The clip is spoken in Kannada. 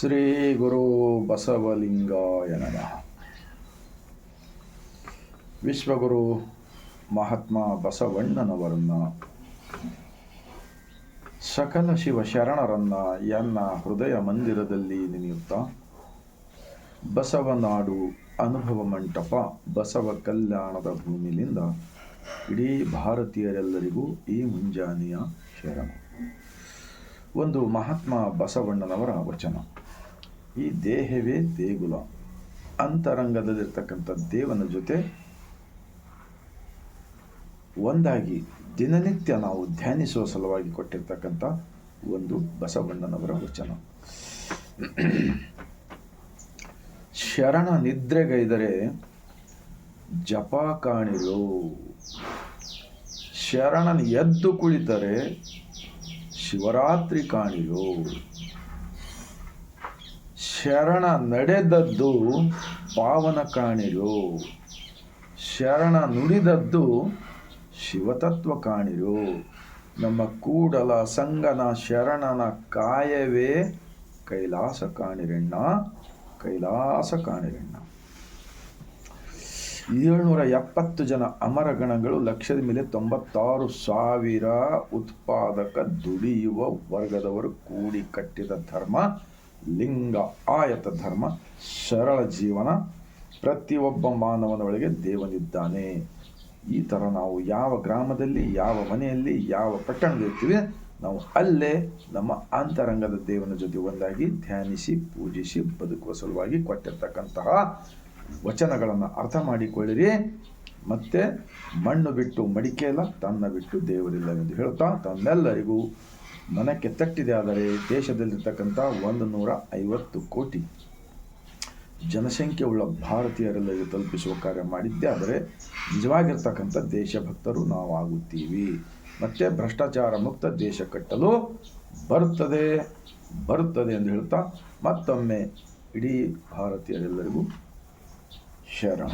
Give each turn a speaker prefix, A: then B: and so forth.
A: ಶ್ರೀ ಗುರು ಬಸವಲಿಂಗಾಯ ನಮಃ. ವಿಶ್ವಗುರು ಮಹಾತ್ಮ ಬಸವಣ್ಣನವರನ್ನ, ಸಕಲ ಶಿವ ಶರಣರನ್ನ ಎನ್ನ ಹೃದಯ ಮಂದಿರದಲ್ಲಿ ನೆನೆಯುತ್ತಾ ಬಸವನಾಡು ಅನುಭವ ಮಂಟಪ, ಬಸವ ಕಲ್ಯಾಣದ ಭೂಮಿಲಿಂದ ಇಡೀ ಭಾರತೀಯರೆಲ್ಲರಿಗೂ ಈ ಮುಂಜಾನೆಯ ಶರಣ. ಒಂದು ಮಹಾತ್ಮ ಬಸವಣ್ಣನವರ ವಚನ. ಈ ದೇಹವೇ ದೇಗುಲ. ಅಂತರಂಗದಲ್ಲಿರ್ತಕ್ಕಂಥ ದೇವನ ಜೊತೆ ಒಂದಾಗಿ ದಿನನಿತ್ಯ ನಾವು ಧ್ಯಾನಿಸುವ ಸಲುವಾಗಿ ಕೊಟ್ಟಿರ್ತಕ್ಕಂಥ ಒಂದು ಬಸವಣ್ಣನವರ ವಚನ. ಶರಣ ನಿದ್ರೆಗೈದರೆ ಜಪ ಕಾಣಿರು. ಶರಣನ ಎದ್ದು ಕುಳಿತರೆ ಶಿವರಾತ್ರಿ ಕಾಣಿರು. ಶರಣ ನಡೆದದ್ದು ಪಾವನ ಕಾಣಿರು. ಶರಣ ನುಡಿದದ್ದು ಶಿವತತ್ವ ಕಾಣಿರು. ನಮ್ಮ ಕೂಡಲ ಸಂಗನ ಶರಣನ ಕಾಯವೇ ಕೈಲಾಸ ಕಾಣಿರಣ್ಣ ಕೈಲಾಸ ಕಾಣಿರಣ್ಣ. ಏಳ್ನೂರ ಎಪ್ಪತ್ತು ಜನ ಅಮರಗಣಗಳು ಲಕ್ಷದ ಮೇಲೆ ತೊಂಬತ್ತಾರು ಸಾವಿರ ಉತ್ಪಾದಕ ದುಡಿಯುವ ವರ್ಗದವರು ಕೂಡಿ ಕಟ್ಟಿದ ಧರ್ಮ. ಲಿಂಗ, ಆಯತ ಧರ್ಮ, ಸರಳ ಜೀವನ, ಪ್ರತಿಯೊಬ್ಬ ಮಾನವನೊಳಗೆ ದೇವನಿದ್ದಾನೆ. ಈ ಥರ ನಾವು ಯಾವ ಗ್ರಾಮದಲ್ಲಿ, ಯಾವ ಮನೆಯಲ್ಲಿ, ಯಾವ ಪಟ್ಟಣದಲ್ಲಿರ್ತೀವಿ ನಾವು ಅಲ್ಲೇ ನಮ್ಮ ಅಂತರಂಗದ ದೇವನ ಜೊತೆ ಒಂದಾಗಿ ಧ್ಯಾನಿಸಿ, ಪೂಜಿಸಿ, ಬದುಕುವ ಸಲುವಾಗಿ ಕೊಟ್ಟಿರ್ತಕ್ಕಂತಹ ವಚನಗಳನ್ನು ಅರ್ಥ ಮಾಡಿಕೊಳ್ಳಿರಿ. ಮತ್ತೆ ಮಣ್ಣು ಬಿಟ್ಟು ಮಡಿಕೆ ಇಲ್ಲ, ತನ್ನ ಬಿಟ್ಟು ದೇವರಿಲ್ಲ ಎಂದು ಹೇಳ್ತಾ ತಮ್ಮೆಲ್ಲರಿಗೂ ಮನಕ್ಕೆ ತಟ್ಟಿದೆ ಆದರೆ ದೇಶದಲ್ಲಿರ್ತಕ್ಕಂಥ ಒಂದು ನೂರ ಐವತ್ತು ಕೋಟಿ ಜನಸಂಖ್ಯೆ ಉಳ್ಳ ಭಾರತೀಯರೆಲ್ಲರಿಗೂ ತಲುಪಿಸುವ ಕಾರ್ಯ ಮಾಡಿದ್ದೆ ಆದರೆ ನಿಜವಾಗಿರ್ತಕ್ಕಂಥ ದೇಶಭಕ್ತರು ನಾವು ಆಗುತ್ತೀವಿ ಮತ್ತು ಭ್ರಷ್ಟಾಚಾರ ಮುಕ್ತ ದೇಶ ಕಟ್ಟಲು ಬರುತ್ತದೆ ಬರುತ್ತದೆ ಎಂದು ಹೇಳ್ತಾ ಮತ್ತೊಮ್ಮೆ ಇಡೀ ಭಾರತೀಯರೆಲ್ಲರಿಗೂ ಶರಣ.